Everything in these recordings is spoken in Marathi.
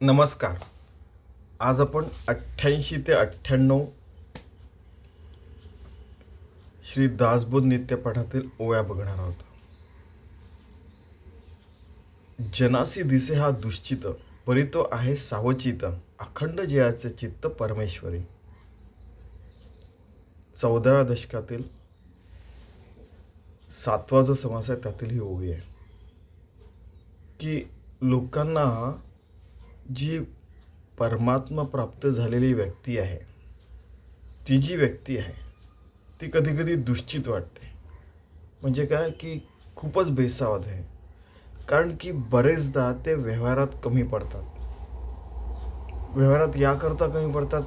नमस्कार. आज आपण अठ्ठ्याऐंशी ते अठ्ठ्याण्णव श्री दासबोध नित्यपाठातील ओव्या बघणार आहोत. जनासी दिसे हा दुश्चित परी तो आहे सावचित अखंड जयाचे चित्त परमेश्वरी. चौदाव्या दशकातील सातवा जो समास आहे त्यातील ही ओवी आहे. की लोकांना जी परमात्मा प्राप्त झालेली व्यक्ती आहे ती जी व्यक्ती आहे ती कधीकधी दुश्चित वाटते. म्हणजे काय की खूपच बेसावत आहे. कारण की बरेचदा ते व्यवहारात कमी पडतात. व्यवहारात याकरता कमी पडतात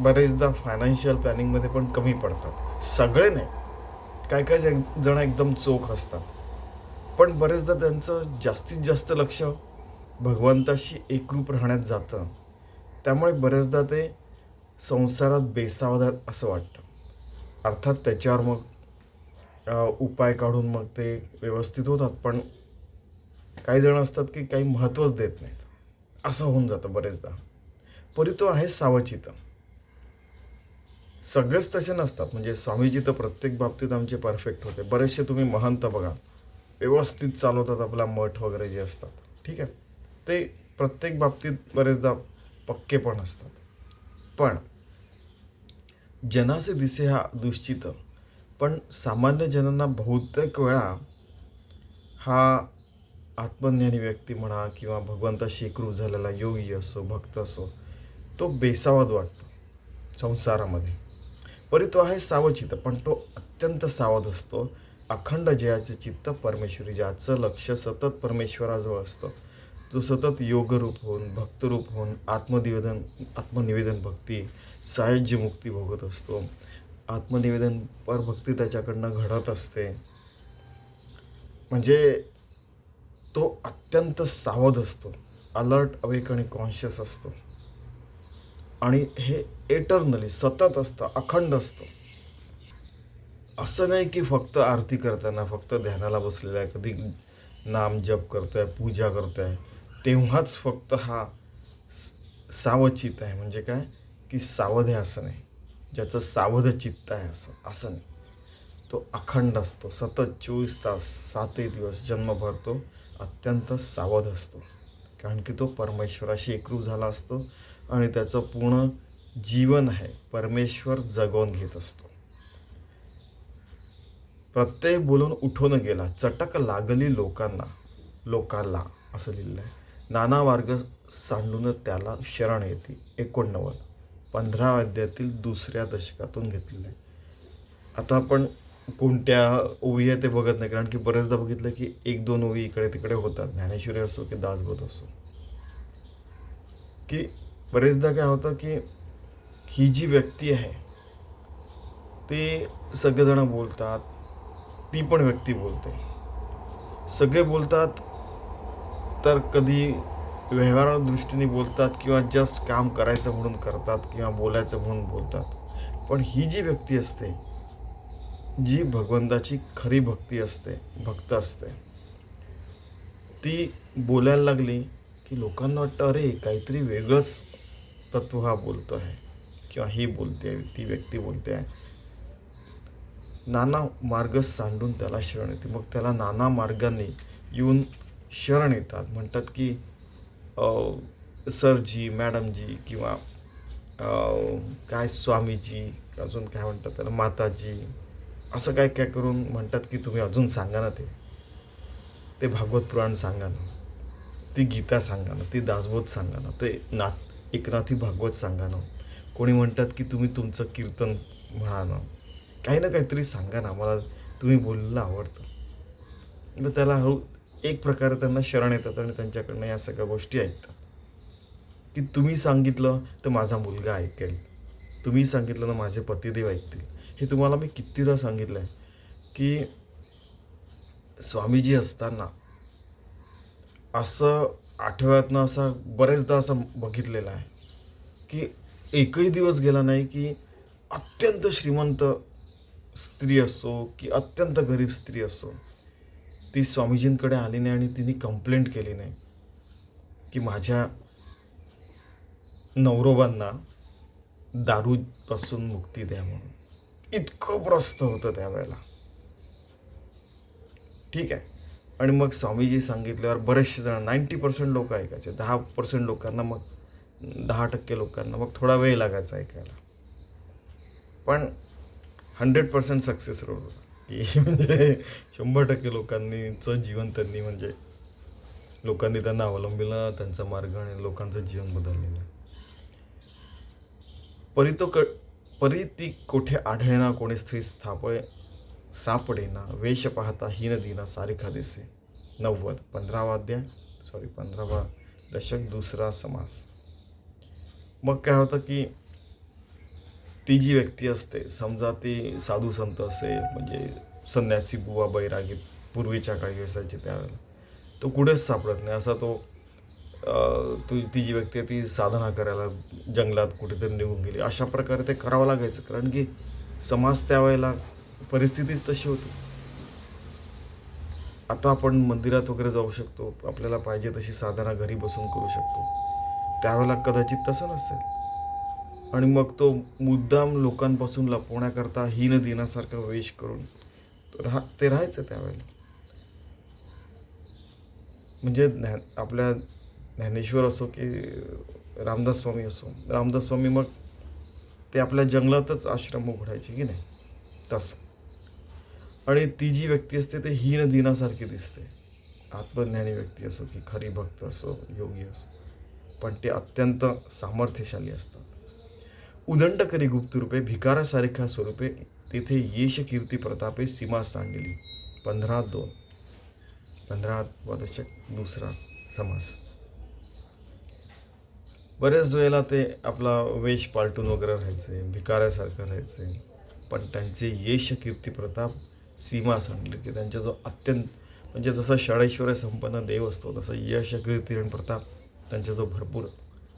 बरेचदा फायनान्शियल प्लॅनिंगमध्ये पण कमी पडतात. सगळे नाही. काय काय जण एकदम चोख असतात. पण बरेचदा त्यांचं जास्तीत जास्त लक्ष भगवंताशी एकरूप राहण्यात जातं. त्यामुळे बरेचदा ते संसारात बेसावध असं वाटतं. अर्थात त्याच्यावर मग उपाय काढून मग ते व्यवस्थित होतात पण काही जण असतात की काही महत्त्वच देत नाहीत. असं होऊन जातं बरेचदा. परी तो आहे सावचित. सगळेच तसे नसतात. म्हणजे स्वामीजी तर प्रत्येक बाबतीत आमचे परफेक्ट होते. बरेचसे तुम्ही महंत बघा. व्यवस्थित चालवतात आपला मठ वगैरे जे असतात. ठीक आहे? ते प्रत्येक बाबतीत बरेचदा पक्के पण असतात. पण जनाचे दिसे हा दुश्चित. पण सामान्य जनांना बहुतेक वेळा हा आत्मज्ञानी व्यक्ती म्हणा किंवा भगवंताशी एकरूप झालेला योगी असो भक्त असो तो बेसावाद वाटतो संसारामध्ये. परी तो आहे सावचित पण तो अत्यंत सावध असतो. अखंड जयाचे चित्त परमेश्वरी ज्याचं लक्ष सतत परमेश्वराजवळ असतं. जो सतत योगरूप होऊन भक्तरूप होऊन आत्मनिवेदन आत्मनिवेदन भक्ती सायज्य मुक्ती भोगत असतो. आत्मनिवेदन पर भक्ती त्याच्याकडनं घडत असते. म्हणजे तो अत्यंत सावध असतो. अलर्ट अवेक आणि कॉन्शियस असतो. आणि हे एटर्नली सतत असतं अखंड असतं. असं नाही की फक्त आरती करताना फक्त ध्यानाला बसलेला आहे कधी नाम जप करतोय पूजा करतोय. तेव्हाच फक्त हा सावचित आहे. म्हणजे काय? की सावध आहे असं नाही. ज्याचं सावध चित्त आहे असं असं नाही. तो अखंड असतो. सतत चोवीस तास सातही दिवस जन्मभर तो अत्यंत सावध असतो. कारण की तो परमेश्वराशी एकरूप झाला असतो आणि त्याचं पूर्ण जीवन आहे. परमेश्वर जगवून घेत असतो. प्रत्येक बोलून उठून गेला. चटक लागली लोकांना लोकाला असं लिहिलं आहे नाना मार्ग सांडून त्याला शरण येते. एकोणनव्वद. पंधरा अध्यायातील दुसऱ्या दशकातून घेतलेलं. आहे आता आपण कोणत्या ओवी आहे ते बघत नाही कारण की बरेचदा बघितलं की एक दोन ओवी इकडे तिकडे होतात. ज्ञानेश्वरी असो की दासबोध असो. की बरेचदा काय होतं की ही जी व्यक्ती आहे ते सगळेजण बोलतात ती पण व्यक्ती बोलते. सगळे बोलतात तर कधी व्यवहार दृष्टीने बोलतात किंवा जस्ट काम करायचं म्हणून करतात किंवा बोलायचं म्हणून बोलतात. पण ही जी व्यक्ती असते जी भगवंताची खरी भक्ती असते भक्त असते ती बोलायला लागली की लोकांना वाटतं अरे काहीतरी वेगळंच तत्व हा बोलतो आहे किंवा ही बोलते आहे ती व्यक्ती बोलते आहे. नाना मार्ग सांडून त्याला शरण येते. मग त्याला नाना मार्गाने येऊन शरण येतात. म्हणतात की सरजी मॅडमजी किंवा काय स्वामीजी अजून काय म्हणतात त्याला माताजी असं काय काय करून म्हणतात की तुम्ही अजून सांगा ना ते. ते भागवत पुराण सांगा ना. ती गीता सांगा ना. ती दासबोध सांगा ना. ते नाथ एकनाथी भागवत सांगा ना. कोणी म्हणतात की तुम्ही तुमचं कीर्तन म्हणा ना. काही ना काहीतरी सांगा ना. मला तुम्ही बोललेलं आवडतं. मग त्याला हळू एक प्रकारे त्यांना शरण येतात आणि त्यांच्याकडनं या सगळ्या गोष्टी ऐकतात. की तुम्ही सांगितलं तर माझा मुलगा ऐकेल. तुम्ही सांगितलं ना माझे पतिदेव ऐकतील. हे तुम्हाला मी कितीदा सांगितलं आहे की स्वामीजी असताना असं आठवड्यातनं असा बरेचदा असं बघितलेलं आहे की एकही दिवस गेला नाही की अत्यंत श्रीमंत स्त्री असो की अत्यंत गरीब स्त्री असो. ती स्वामीजींकडे आली नाही आणि तिने कंप्लेंट केली नाही की माझ्या नवरोबांना दारूपासून मुक्ती द्या म्हणून. इतकं प्रस्त होतं त्यावेळेला. ठीक आहे. आणि मग स्वामीजी सांगितल्यावर बरेचसे जण नाईंटी पर्सेंट लोक ऐकायचे दहा पर्सेंट लोकांना मग दहा टक्के लोकांना मग थोडा वेळ लागायचा ऐकायला. पण हंड्रेड पर्सेंट सक्सेस रोड की म्हणजे शंभर टक्के लोकांनीचं जीवन त्यांनी म्हणजे लोकांनी त्यांना अवलंबिलं त्यांचा मार्ग आणि लोकांचं जीवन बदललेलं परी तो क परी ती कोठे आढळेना कोणी स्त्री स्थापळे सापडेना वेश पाहता हीन दिना सारिखा दिसे नव्वद पंधरावा अध्याय सॉरी पंधरावा दशक दुसरा समास. मग काय होतं की ती जी व्यक्ती असते समजा ती साधू संत असेल म्हणजे संन्यासी बुवा बैरागी पूर्वीच्या काळी असायचे त्यावेळेला तो कुठेच सापडत नाही. असा तो अं, ती जी व्यक्ती आहे ती साधना करायला जंगलात कुठेतरी निघून गेली. अशा प्रकारे ते करावं लागायचं कारण की समाज त्यावेळेला परिस्थितीच तशी होती. आता आपण मंदिरात वगैरे जाऊ शकतो आपल्याला पाहिजे तशी साधना घरी बसून करू शकतो. त्यावेळेला कदाचित तसं नसेल. आणि मग तो मुद्दाम लोकांपासून लपवण्याकरता हीन दिनासारखा वेश करून राह ते राहायचं त्यावेळेला. म्हणजे ज्ञान आपल्या ज्ञानेश्वर असो की रामदास स्वामी असो रामदास स्वामी मग ते आपल्या जंगलातच आश्रम उघडायचे की नाही? तसं. आणि ती जी व्यक्ती असते ते हीन दिनासारखी दिसते. आत्मज्ञानी व्यक्ती असो की खरी भक्त असो योगी असो. पण ते अत्यंत सामर्थ्यशाली असतात. उदंड करी गुप्त रूपे भिकारासारख्या स्वरूपे तेथे येश कीर्ती प्रतापे सीमा सांडली पंधरा दोन. पंधरा वदशक दशक दुसरा समास. बऱ्याच वेळेला ते आपला वेश पालटून वगैरे राहायचे भिकाऱ्यासारखं राहायचे. पण त्यांचे यश कीर्ती प्रताप सीमा सांडले की त्यांचा जो अत्यंत म्हणजे जसा षडेश्वर संपन्न देव असतो तसं यश कीर्ती आणि प्रताप त्यांचा जो भरपूर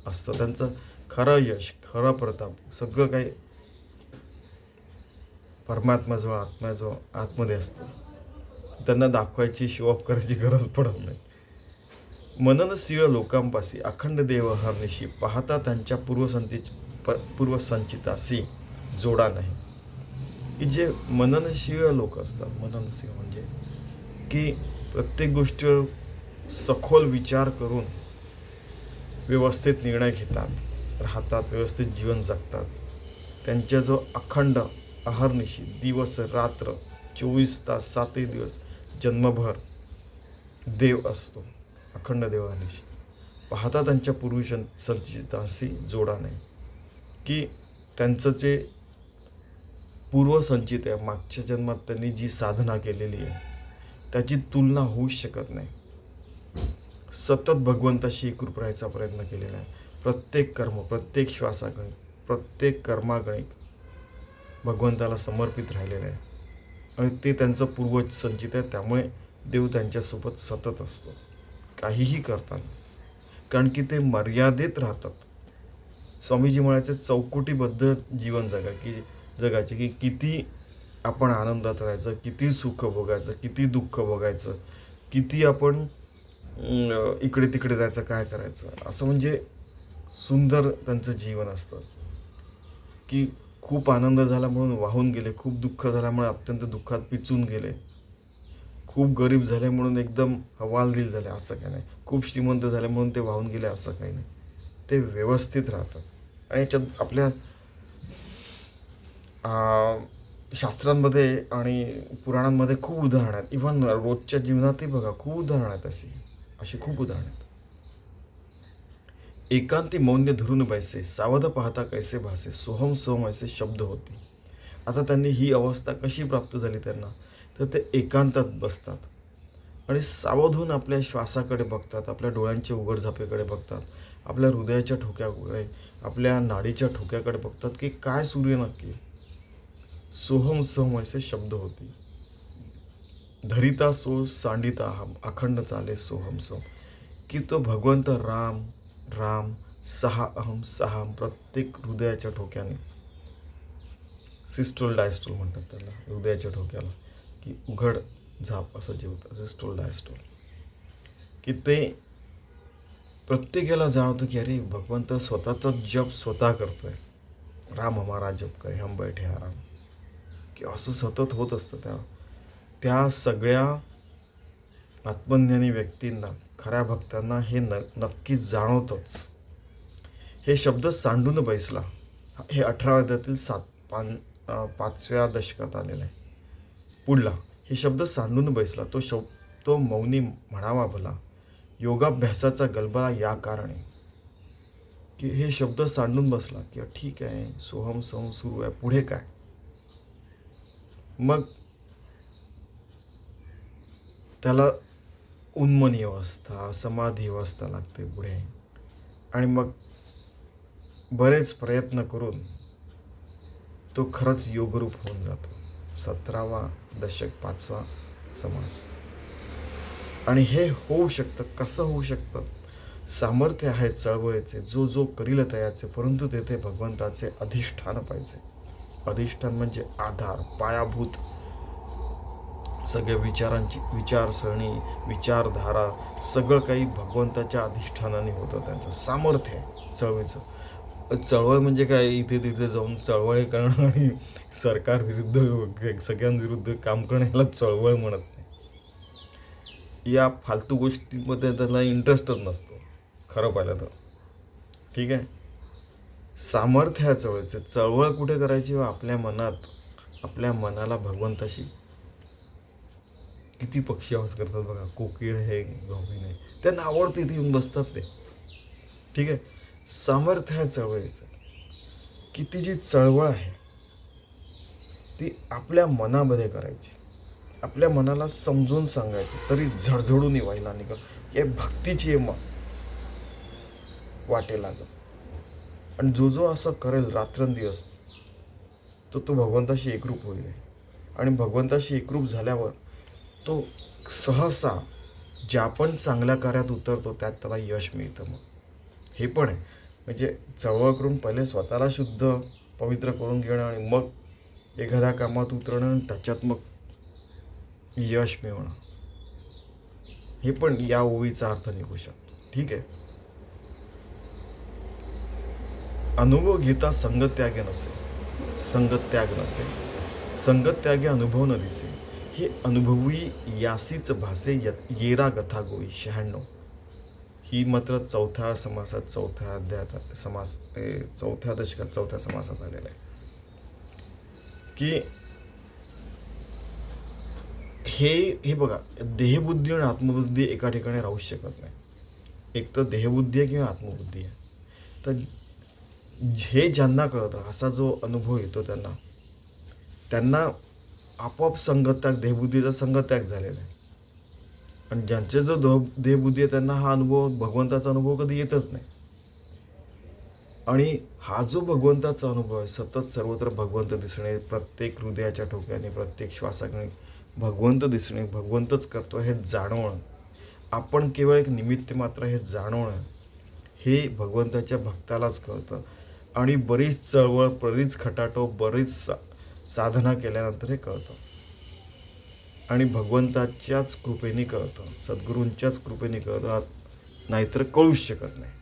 असतं. त्यांचं खरं यश खरा प्रताप सगळं काही परमात्म्याजवळ आत्म्याजवळ आतमध्ये असतं. त्यांना दाखवायची शो ऑफ करायची गरज पडत नाही. मननशील लोकांपासी अखंड देव हरणीशी पाहता त्यांच्या पूर्वसंती पूर्वसंचितासी जोडा नाही. की जे मननशील लोक असतात मननशील म्हणजे की प्रत्येक गोष्टीवर सखोल विचार करून व्यवस्थित निर्णय घेतात. राहतात व्यवस्थित जीवन जगतात. त्यांच्या जो अखंड अहर्निशी दिवस रात्र चोवीस तास सातही दिवस जन्मभर देव असतो. अखंड देवानिशी. पाहता त्यांच्या पूर्वी संचिताशी जोडा नाही की त्यांचं जे पूर्वसंचित आहे मागच्या जन्मात त्यांनी जी साधना केलेली आहे त्याची तुलना होऊच शकत नाही. सतत भगवंताशी एकरूप राहायचा प्रयत्न केलेला आहे. प्रत्येक कर्म प्रत्येक श्वासागणिक प्रत्येक कर्मागणिक भगवंताला समर्पित राहिलेलं आहे. आणि ते त्यांचं पूर्वज संचित आहे त्यामुळे देव त्यांच्यासोबत सतत असतो. काहीही करताना. कारण की ते मर्यादित राहतात. स्वामीजी म्हणायचे चौकटीबद्ध जीवन जगा की जगायचे की किती आपण आनंदात राहायचं किती सुख भोगायचं किती दुःख भोगायचं किती आपण इकडे तिकडे जायचं काय करायचं. असं म्हणजे सुंदर त्यांचं जीवन असतं. की खूप आनंद झाला म्हणून वाहून गेले खूप दुःख झाल्यामुळे अत्यंत दुःखात पिचून गेले. खूप गरीब झाले म्हणून एकदम हवालदिल झाले असं काही नाही. खूप श्रीमंत झाले म्हणून ते वाहून गेले असं काही नाही. ते व्यवस्थित राहतात. आणि याच्यात आपल्या शास्त्रांमध्ये आणि पुराणांमध्ये खूप उदाहरणं आहेत. इव्हन रोजच्या जीवनातही बघा खूप उदाहरणं आहेत अशी. अशी खूप उदाहरणं आहेत. एकांती मौन्य धरून बैसे सावध पाहता कैसे भासे सोहम सोहम असे शब्द होती. आता त्यांनी ही अवस्था कशी प्राप्त झाली त्यांना? तर ते एकांतात बसतात. आणि सावधून आपल्या श्वासाकडे बघतात आपल्या डोळ्यांच्या उघडझापेकडे बघतात आपल्या हृदयाच्या ठोक्याकडे आपल्या नाडीच्या ठोक्याकडे बघतात की काय सूर्य नक्की. सोहम सोहम असे शब्द होती. धरिता सो सांडिता अखंड चाले सोहम सोम. की तो भगवंत राम राम सहा अहम सहा प्रत्येक हृदयाच्या ठोक्याने. सिस्टोल डायस्टोल म्हणतात त्याला हृदयाच्या ठोक्याला की उघड झाप असं जे होतं सिस्टोल डायस्टोल. की ते प्रत्येकाला जाणवतं की अरे भगवंत स्वतःचा जप स्वतः करतोय. राम हमारा जप करे हम बैठे आराम की असं सतत होत असतं त्या त्या सगळ्या आत्मज्ञानी व्यक्तींना. खऱ्या भक्तांना हे न नक्कीच जाणवतंच. हे शब्द सांडून बैसला. हे अठराव्यातील सात पान पाचव्या दशकात आलेलं आहे. पुढला हे शब्द सांडून बैसला. तो शब तो मौनी म्हणावा भला. योगाभ्यासाचा गलबला या कारणे. की हे शब्द सांडून बसला की ठीक आहे सोहम सोहम सुरू आहे पुढे काय? मग त्याला उन्मनी अवस्था समाधी अवस्था लागते पुढे. आणि मग बरेच प्रयत्न करून तो खरंच योगरूप होऊन जातो. सतरावा दशक पाचवा समास. आणि हे होऊ शकतं कसं होऊ शकतं? सामर्थ्य आहे चळवळीचे जो जो करील तयाचे परंतु तेथे भगवंताचे अधिष्ठान पाहिजे. अधिष्ठान म्हणजे आधार पायाभूत सगळ्या विचारांची विचारसरणी विचारधारा सगळं काही भगवंताच्या अधिष्ठानाने होतं त्यांचं. सामर्थ्य आहे चळवळीचं. चळवळ म्हणजे काय? इथे तिथे जाऊन चळवळ करणं आणि सरकारविरुद्ध सगळ्यांविरुद्ध काम करणं ह्याला चळवळ म्हणत नाही. या फालतू गोष्टीमध्ये त्याला इंटरेस्टच नसतो. खरं पाहिलं तर. ठीक आहे? सामर्थ्य आहे चळवळीचं. चळवळ कुठे करायची? व आपल्या मनात. आपल्या मनाला भगवंताशी किती पक्षी आवाज करतात बघा कोकिळ हे गवळी आहे त्यांना आवडते इथे येऊन बसतात ते. ठीक आहे? सामर्थ्य आहे चळवळीचं. की ती जी चळवळ आहे ती आपल्या मनामध्ये करायची. आपल्या मनाला समजून सांगायचं तरी झडझडून व्हायला निघत हे भक्तीची म मग वाटे लागत. आणि जो जो असं करेल रात्रंदिवस तो तो भगवंताशी एकरूप होईल. आणि भगवंताशी एकरूप झाल्यावर तो सहसा ज्या पण चांगल्या कार्यात उतरतो त्यात त्याला यश मिळतं मग. हे पण आहे. म्हणजे चळवळ करून पहिले स्वतःला शुद्ध पवित्र करून घेणं आणि मग एखाद्या कामात उतरणं आणि त्याच्यात मग यश मिळवणं हे पण या ओवीचा अर्थ निघू शकतो. ठीक आहे? अनुभव घेता संगत्यागे नसे. संगत्याग नसे. संगत्यागे अनुभव न दिसे. हे अनुभवी यासीच भासे य- येरा गथा गोई शहाण्णव. ही मात्र चौथ्या समासात चौथ्या अध्यायात समास चौथ्या दशकात चौथ्या समासात आलेला आहे. की हे हे बघा देहबुद्धी आणि आत्मबुद्धी एका ठिकाणी राहू शकत नाही. एक तर देहबुद्धी आहे किंवा आत्मबुद्धी आहे. तर हे ज्यांना कळतं असा जो अनुभव येतो त्यांना त्यांना आपोआप संगत्याग देहबुद्धीचा संगत्याग झालेला आहे. आणि ज्यांचे जो दो देहबुद्धी आहे त्यांना हा अनुभव भगवंताचा अनुभव कधी येतच नाही. आणि हा जो भगवंताचा अनुभव आहे सतत सर्वत्र भगवंत दिसणे प्रत्येक हृदयाच्या ठोक्याने प्रत्येक श्वासाने भगवंत दिसणे भगवंतच करतो हे जाणवणं आपण केवळ एक निमित्त मात्र हे जाणवणं हे भगवंताच्या भक्तालाच कळतं. आणि बरीच चळवळ बरीच खटाटो बरीच साधना केल्यानंतर हे कळतं. आणि भगवंताच्याच कृपेने कळतं. सद्गुरूंच्याच कृपेने कळतं. नाहीतर कळूच शकत नाही.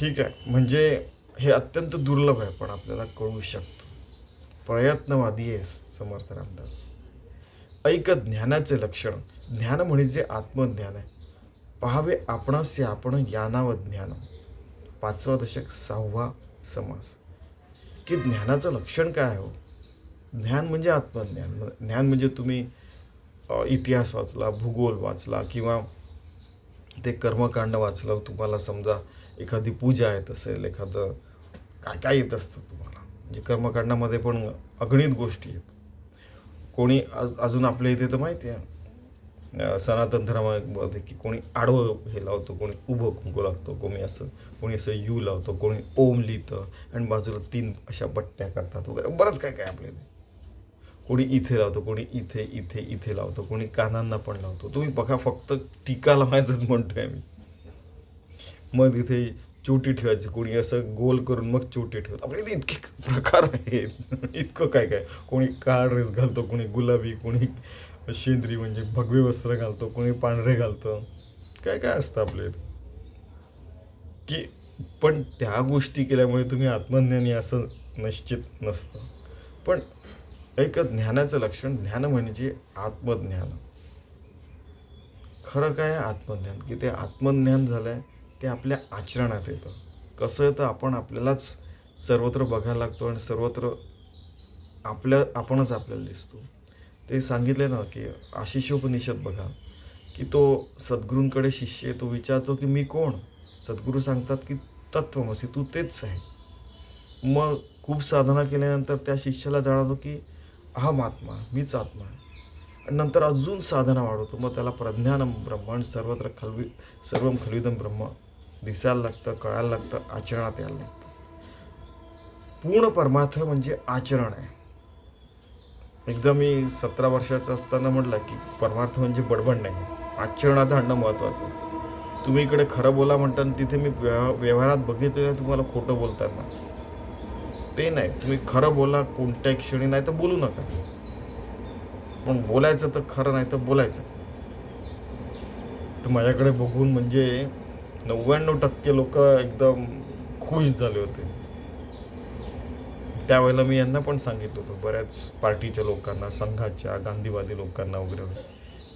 ठीक आहे. म्हणजे हे अत्यंत दुर्लभ आहे पण आपल्याला कळू शकतो. प्रयत्नवादी आहे समर्थ रामदास. ऐक ज्ञानाचे लक्षण. ज्ञान म्हणजे आत्मज्ञान आहे. पहावे आपणास आपण यानाव ज्ञान. पाचवा दशक सहावा समास. की ज्ञानाचं लक्षण काय आहे हो? ज्ञान म्हणजे आत्मज्ञान. ज्ञान म्हणजे तुम्ही इतिहास वाचला भूगोल वाचला किंवा ते कर्मकांड वाचलं तुम्हाला समजा एखादी पूजा येत असेल एखादं काय काय येत असतं तुम्हाला? म्हणजे कर्मकांडामध्ये पण अगणित गोष्टी आहेत. कोणी अजून आपल्या इथे तर माहिती आहे. सनातन धर्मामध्ये की कोणी आडवं हे लावतो कोणी उभं कुंकू लागतो कोणी असं कोणी असं यू लावतो कोणी ओम लिहितं आणि बाजूला तीन अशा बट्ट्या करतात वगैरे. बरंच काय काय आपल्या कोणी इथे लावतो कोणी इथे इथे इथे लावतो कोणी कानांना पण लावतो. तुम्ही बघा फक्त टीका लावायचंच म्हणतोय मी मग इथे चोटी ठेवायची कोणी असं गोल करून मग चोटी ठेवतो. आपल्या इथे इतके प्रकार आहेत. इतकं काय काय. कोणी काळ ड्रेस घालतो कोणी गुलाबी कोणी शेंद्री म्हणजे भगवे वस्त्र घालतो कोणी पांढरे घालतं. काय काय असतं आपले की पण त्या गोष्टी केल्यामुळे तुम्ही आत्मज्ञानी असं निश्चित नसतं. पण एक ज्ञानाचं लक्षण ज्ञान म्हणजे आत्मज्ञान. खरं काय आहे आत्मज्ञान? की ते आत्मज्ञान झालं आहे ते आपल्या आचरणात येतं. कसं येतं? आपण आपल्यालाच सर्वत्र बघायला लागतो आणि सर्वत्र आपल्या आपणच आपल्याला दिसतो. ते सांगितले ना की आशिषोपनिषद बघा की तो सद्गुरूंकडे शिष्य आहे तो विचारतो की मी कोण? सद्गुरू सांगतात की तत्वमसी तू तेच आहे. मग खूप साधना केल्यानंतर त्या शिष्याला जाणवतो की अहम आत्मा मीच आत्मा आणि नंतर अजून साधना वाढवतो. मग त्याला प्रज्ञानम ब्रह्म आणि सर्वत्र खलवी सर्व खलविदम ब्रह्म दिसायला लागतं कळायला लागतं आचरणात यायला लागतं. पूर्ण परमार्थ म्हणजे आचरण आहे. एकदा मी सतरा वर्षाचा असताना म्हटलं की परमार्थ म्हणजे बडबड नाही. आचरणात आणणं महत्त्वाचं. तुम्ही इकडे खरं बोला म्हणता तिथे मी व्यव- व्यवहारात बघितलेलं तुम्हाला खोटं बोलताना ते नाही. तुम्ही खरं बोला कोणत्याही क्षणी नाही तर बोलू नका. पण बोलायचं तर खरं नाही तर बोलायचं. तर माझ्याकडे बघून म्हणजे नव्याण्णव टक्के लोक एकदम खुश झाले होते. त्यावेळेला मी यांना पण सांगितलं होतं बऱ्याच पार्टीच्या लोकांना संघाच्या गांधीवादी लोकांना वगैरे.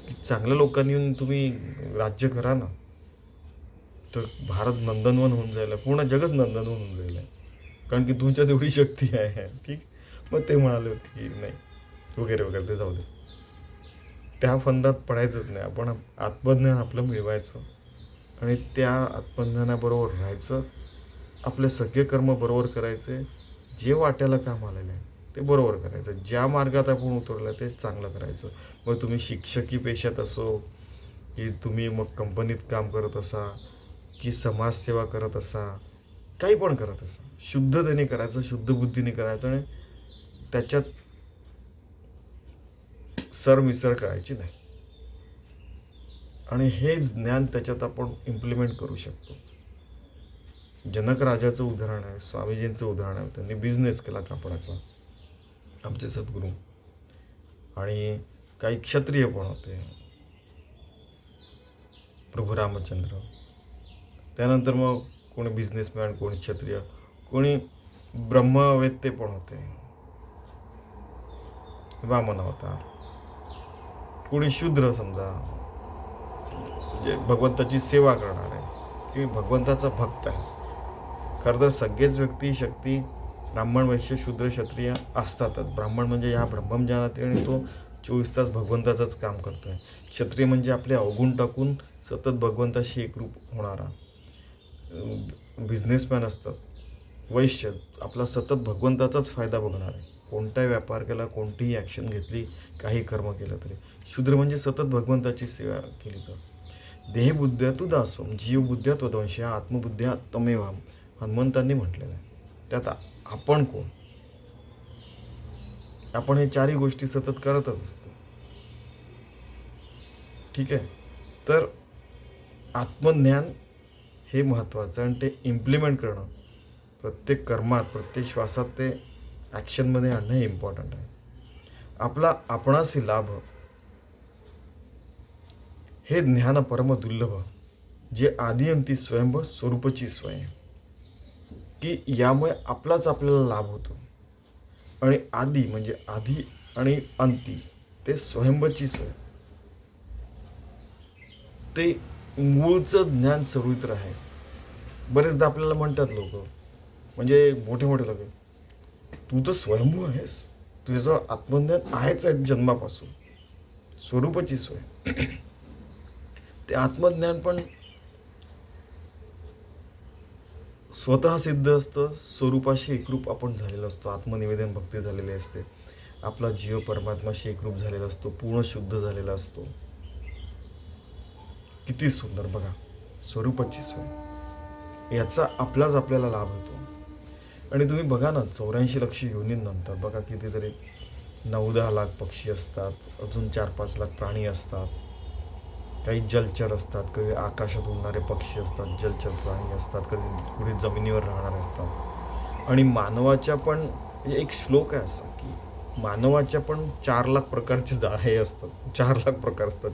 की चांगल्या लोकांनी येऊन तुम्ही राज्य करा ना. तर भारत नंदनवन होऊन जायला पूर्ण जगच नंदनवन होऊन जाईल कारण की तुमच्यात एवढी शक्ती आहे ठीक मग ते म्हणाले होते की नाही वगैरे वगैरे ते जाऊ दे. त्या फंदात पडायचंच नाही आपण आत्मज्ञान आपलं मिळवायचं. आणि त्या आत्मज्ञानाबरोबर राहायचं आपले सगळे कर्म बरोबर करायचे जे वाट्याला काम आलेलं आहे ते बरोबर करायचं. ज्या मार्गात आपण उतरलं तेच चांगलं करायचं. मग तुम्ही शिक्षकी पेशात असो की तुम्ही मग कंपनीत काम करत असा की समाजसेवा करत असा काही पण करत असा. शुद्धतेने करायचं शुद्ध बुद्धीने करायचं आणि त्याच्यात सरमिसळ करायची नाही. आणि हे ज्ञान त्याच्यात आपण इम्प्लिमेंट करू शकतो. जनक राजाचं उदाहरण आहे स्वामीजींचं उदाहरण आहे त्यांनी बिझनेस केला कापडाचा आमचे सद्गुरू. आणि काही क्षत्रिय पण होते. प्रभू रामचंद्र. त्यानंतर मग कोणी बिझनेसमॅन कोणी क्षत्रिय कोणी ब्रह्मवेत्ते पण होते. वामन होता कोणी शूद्र समजा जे भगवंताची सेवा करणार आहे की भगवंताचा भक्त आहे. खरं तर सगळेच व्यक्ती शक्ती ब्राह्मण वैश्य शूद्र क्षत्रिय असतातच. ब्राह्मण म्हणजे ह्या ब्रह्मज्ञानात आणि तो चोवीस तास भगवंताचंच काम करतो आहे क्षत्रिय म्हणजे आपले अवगुण टाकून सतत भगवंताशी एकरूप होणारा. बिझनेसमॅन असतात वैश्य आपला सतत भगवंताचाच फायदा बघणार. आहे कोणताही व्यापार केला कोणतीही ॲक्शन घेतली काही कर्म केलं तरी. शूद्र म्हणजे सतत भगवंताची सेवा केली तर. देहबुद्ध्या तू दासोम जीवबुद्ध्या त्वदंश आत्मबुद्ध्या तमेवाम. हनुमंतांनी म्हटलेलं आहे. त्यात आपण कोण? आपण हे चारही गोष्टी सतत करतच असतो. ठीक आहे? तर आत्मज्ञान हे महत्त्वाचं आणि ते इम्प्लिमेंट करणं प्रत्येक कर्मात प्रत्येक श्वासात ते ॲक्शनमध्ये आणणं हे इम्पॉर्टंट आहे. आपला आपणासी लाभ हे ज्ञान परम दुर्लभ जे आदिअंती स्वयंभ स्वरूपची स्वयं की यामुळे आपलाच आपल्याला लाभ होतो. आणि आधी म्हणजे आधी आणि अंती ते स्वयंबची स्वयं ते मूळचं ज्ञान सर्वित्र आहे. बरेचदा आपल्याला म्हणतात लोक म्हणजे मोठे मोठे लोक तू तर स्वयंभू आहेस. तुझं आत्मज्ञान आहेच आहे जन्मापासून. स्वरूपाची सोय. ते आत्मज्ञान पण स्वतः सिद्ध असतं स्वरूपाशी एकरूप आपण झालेलो असतो आत्मनिवेदन भक्ती झालेली असते. आपला जीव परमात्माशी एकरूप झालेला असतो पूर्ण शुद्ध झालेला असतो. किती सुंदर बघा स्वरूपाची सोय. याचा आपलाच आपल्याला लाभ होतो. आणि तुम्ही बघा ना चौऱ्याऐंशी लक्ष योनींनंतर बघा कितीतरी नऊ दहा लाख पक्षी असतात अजून चार पाच लाख प्राणी असतात. काही जलचर असतात कधी आकाशात उडणारे पक्षी असतात जलचर प्राणी असतात कधी कुठे जमिनीवर राहणारे असतात. आणि मानवाच्या पण एक श्लोक आहे असा की मानवाच्या पण चार लाख प्रकारचे जा हे असतात. चार लाख प्रकार असतात.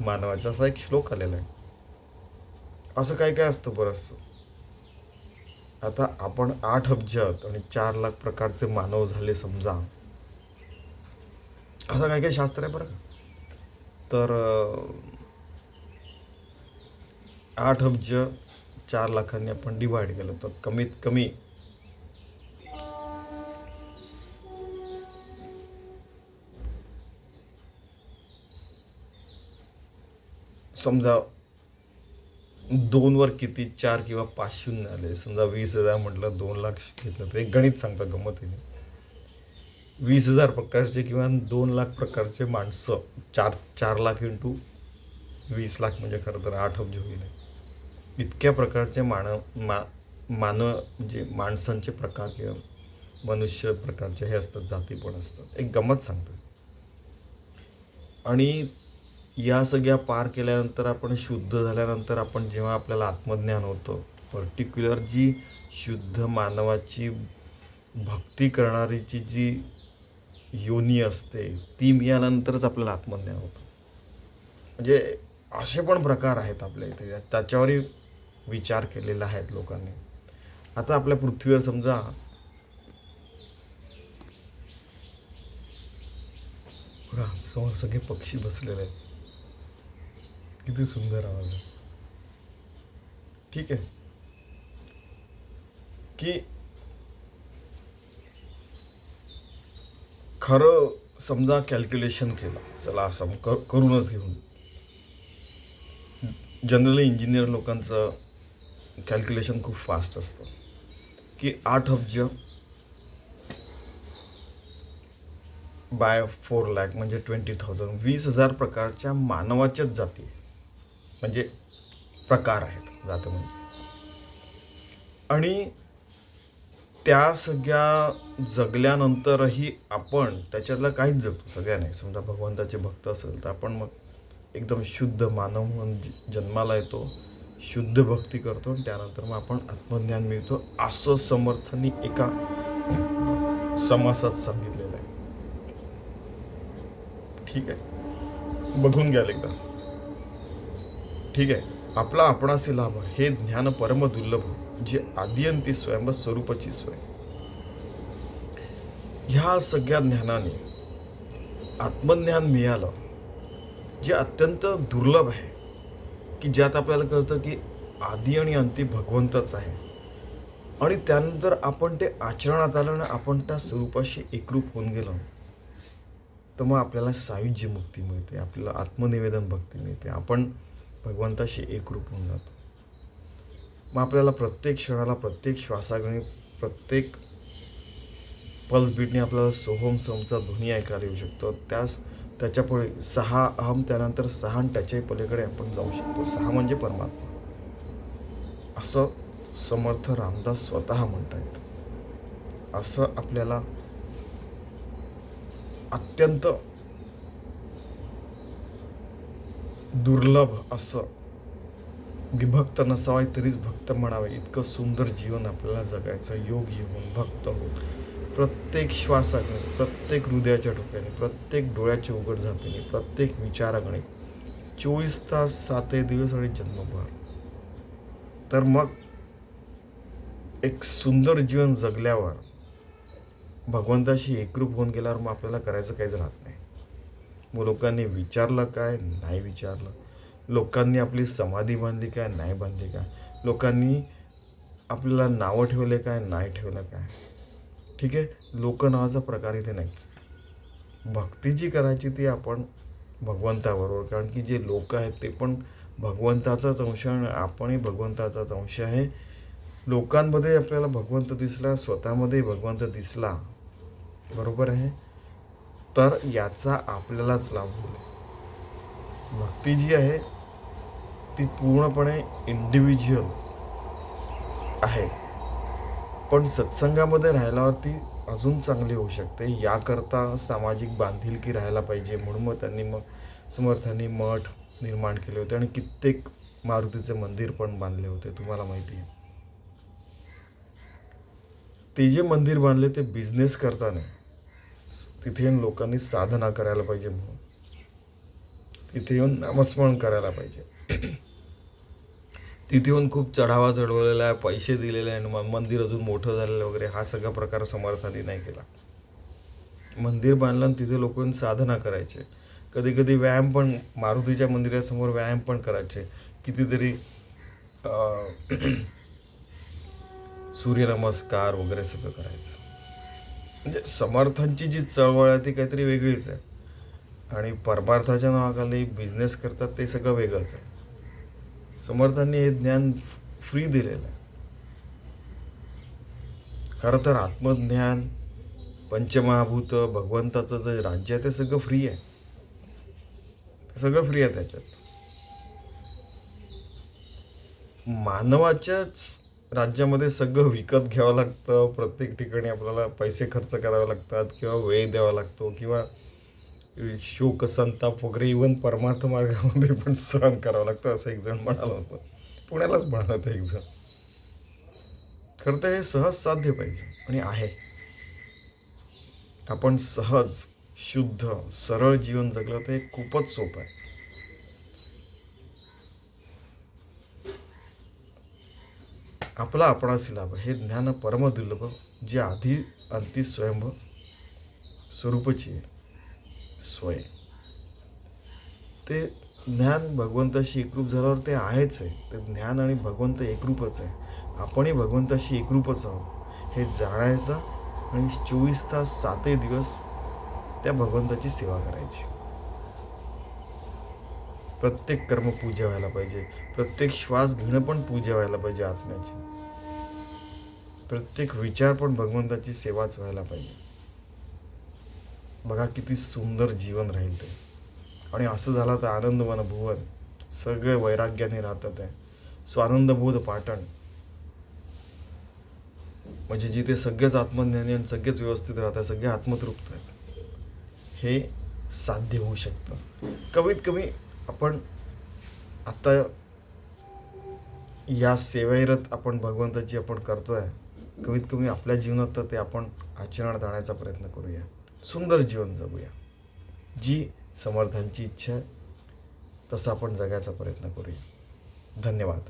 मानवाचा असा एक श्लोक आलेला आहे. असं काय काय असतं बरंचसं आता आपण आठ अब्ज आहोत आणि चार लाख प्रकारचे मानव झाले समजा. असं काय काय शास्त्र आहे बरं? का तर आठ अब्ज चार लाखांनी आपण डिवाईड केलं तर कमीत कमी समजा दोनवर किती चार किंवा पाच शून्य आले. समजा वीस हजार म्हटलं दोन लाख घेतलं. तर एक गणित सांगतं गमतीने. वीस हजार प्रकारचे किंवा दोन लाख प्रकारचे माणसं चार चार लाख इंटू वीस लाख म्हणजे खरं तर आठ अब्ज होईल. इतक्या प्रकारचे मानव मा मानव म्हणजे माणसांचे प्रकार किंवा मनुष्य प्रकारचे हे असतात जाती पण असतात. एक गमत सांगतो आणि या सगळ्या पार केल्यानंतर आपण शुद्ध झाल्यानंतर आपण जेव्हा आपल्याला आत्मज्ञान होतं पर्टिक्युलर जी शुद्ध मानवाची भक्ती करणारीची जी योनी असते. ती मिळाल्यानंतरच आपल्याला आत्मज्ञान होतं. म्हणजे असे पण प्रकार आहेत आपल्या इथे. त्याच्यावरही विचार केलेला आहेत लोकांनी. आता आपल्या पृथ्वीवर समजा बघा समोर सगळे पक्षी बसलेले आहेत. किती सुंदर आवाज आहे. ठीक आहे. की खरं समजा कॅल्क्युलेशन केलं चला असं कर करूनच घेऊन. जनरली इंजिनियर लोकांचं कॅल्क्युलेशन खूप फास्ट असतं. की आठ अब्ज बाय फोर लॅक म्हणजे ट्वेंटी थाउजंड वीस हजार प्रकारच्या मानवाच्याच जाती म्हणजे प्रकार आहेत जात म्हणजे. आणि त्या सगळ्या जगल्यानंतरही आपण त्याच्यातलं काहीच जगतो सगळ्या नाही समजा भगवंताचे भक्त असेल तर आपण मग एकदम शुद्ध मानव म्हणून जन्माला येतो शुद्ध भक्ती करतो आणि त्यानंतर मग आपण आत्मज्ञान मिळतो असं समर्थांनी एका समासात सांगितलेलं आहे. ठीक आहे? बघून घ्याल एकदा. ठीक आहे? आपला आपणासी लाभ हे ज्ञान परम दुर्लभ जे आदियंती स्वयंभ स्वरूपाची स्वय ह्या सगळ्या ज्ञानाने आत्मज्ञान मिळालं जे अत्यंत दुर्लभ आहे की ज्यात आपल्याला कळतं की आधी आणि अंती भगवंतच आहे. आणि त्यानंतर आपण ते आचरणात आलं आणि आपण त्या स्वरूपाशी एकरूप होऊन गेलो तर मग आपल्याला सायुज्य मुक्ती मिळते आपल्याला आत्मनिवेदन भक्ती मिळते आपण भगवंताशी एकरूप होऊन जातो. मग आपल्याला प्रत्येक क्षणाला प्रत्येक श्वासागणी प्रत्येक पल्स बीटने आपल्याला सोहम सोमचा ध्वनी ऐकायला येऊ शकतो. त्यास त्याच्या पुढे सहा अहम त्यानंतर सहा त्याच्याही पलीकडे आपण जाऊ शकतो. सहा म्हणजे परमात्मा. असं समर्थ रामदास स्वतः म्हणतायत. असं आपल्याला अत्यंत दुर्लभ असं विभक्त नसावा तरीच भक्त म्हणावे. इतकं सुंदर जीवन आपल्याला जगायचं. योग येऊन भक्त होऊन प्रत्येक श्वासाकडे प्रत्येक हृदयाच्या ठोक्याने प्रत्येक डोळ्याच्या उघड झापेने प्रत्येक विचाराकडे चोवीस तास सातही दिवस आणि जन्मभर. तर मग एक सुंदर जीवन जगल्यावर भगवंताशी एकरूप होऊन गेल्यावर मग आपल्याला करायचं काहीच राहत नाही. मग लोकांनी विचारलं काय? नाही विचारलं. लोकांनी आपली समाधी बांधली काय नाही बांधली काय? लोकांनी आपल्याला नावं ठेवले काय नाही ठेवलं काय? ठीक आहे? लोक नावाचा प्रकार इथे नाहीच. भक्ती जी करायची ती आपण भगवंताबरोबर कारण की जे लोक आहेत ते पण भगवंताचाच अंश आणि आपणही भगवंताचाच अंश आहे. लोकांमध्ये आपल्याला भगवंत दिसला स्वतःमध्ये भगवंत दिसला. बरोबर आहे? तर याचा आपल्यालाच लाभ होईल. भक्ती जी आहे ती पूर्णपणे इंडिव्हिज्युअल आहे. पण सत्संगामध्ये राहिल्यावरती अजून चांगली होऊ शकते. याकरता सामाजिक बांधिलकी राहायला पाहिजे. म्हणून मग त्यांनी मग समर्थांनी मठ निर्माण केले होते आणि कित्येक मारुतीचे मंदिर पण बांधले होते. तुम्हाला माहिती आहे. ते जे मंदिर बांधले ते बिझनेस करताना तिथे येऊन लोकांनी साधना करायला पाहिजे म्हणून. तिथे येऊन नामस्मरण करायला पाहिजे. तिथे येऊन खूप चढावा चढवलेला आहे पैसे दिलेले आहे म- मंदिर अजून मोठं झालेलं वगैरे हा सगळा प्रकार समर्थाने नाही केला. मंदिर बांधलं आणि तिथे लोक साधना करायचे. कधी कधी व्यायाम पण मारुतीच्या मंदिरासमोर व्यायाम पण करायचे. कितीतरी सूर्यनमस्कार वगैरे सगळं करायचं. म्हणजे समर्थांची जी चळवळ आहे ती काहीतरी वेगळीच आहे. आणि परमार्थाच्या नावाखाली बिझनेस करतात ते सगळं वेगळंच आहे. समर्थांनी हे ज्ञान फ्री दिलेलं आहे. खरं तर आत्मज्ञान पंचमहाभूत भगवंताचं जे राज्य आहे ते सगळं फ्री आहे. ते सगळं फ्री आहे त्याच्यात. मानवाच्याच राज्यामध्ये सगळं विकत घ्यावं लागतं. प्रत्येक ठिकाणी आपल्याला पैसे खर्च करावे लागतात किंवा वेळ द्यावा लागतो किंवा शोक संताप वगैरे इवन परमार्थ मार्गामध्ये पण सहन करावं लागतं असं एक जण म्हणाला होतं. पुण्यालाच म्हणालं होतं एक जण. खरं तर हे सहज साध्य पाहिजे आणि आहे. आपण सहज शुद्ध सरळ जीवन जगलं तर हे खूपच सोपं आहे. आपला आपणासी लाभ हे ज्ञान परमदुर्लभ जे आधी अंती स्वयंभ स्वरूपची आहे. स्वय ते ज्ञान भगवंताशी एकरूप झाल्यावर ते आहेच आहे. ते ज्ञान आणि भगवंत एकरूपच आहे. आपणही भगवंताशी एकरूपच आहोत. हे जाणायचं आणि चोवीस तास सातही दिवस त्या भगवंताची सेवा करायची. प्रत्येक कर्म पूजा व्हायला पाहिजे. प्रत्येक श्वास घेणं पण पूजा व्हायला पाहिजे आत्म्याची. प्रत्येक विचार पण भगवंताची सेवाच व्हायला पाहिजे. बघा किती सुंदर जीवन राहील ते. आणि असं झालं तर आनंदवन भुवन सगळे वैराग्याने राहतात आहे स्वानंदबोध पाटण. म्हणजे जिथे सगळेच आत्मज्ञानी आणि सगळेच व्यवस्थित राहतात सगळे आत्मतृप्त आहेत. हे साध्य होऊ शकतं. कमीत कमी आपण आत्ता या सेवेरत आपण भगवंताची आपण करतो आहे कमीत कमी आपल्या जीवनात तर ते आपण आचरणात आणायचा प्रयत्न करूया. सुंदर जीवन जगूया. जी समर्थांची इच्छा आहे तसं आपण जगायचा प्रयत्न करूया. धन्यवाद.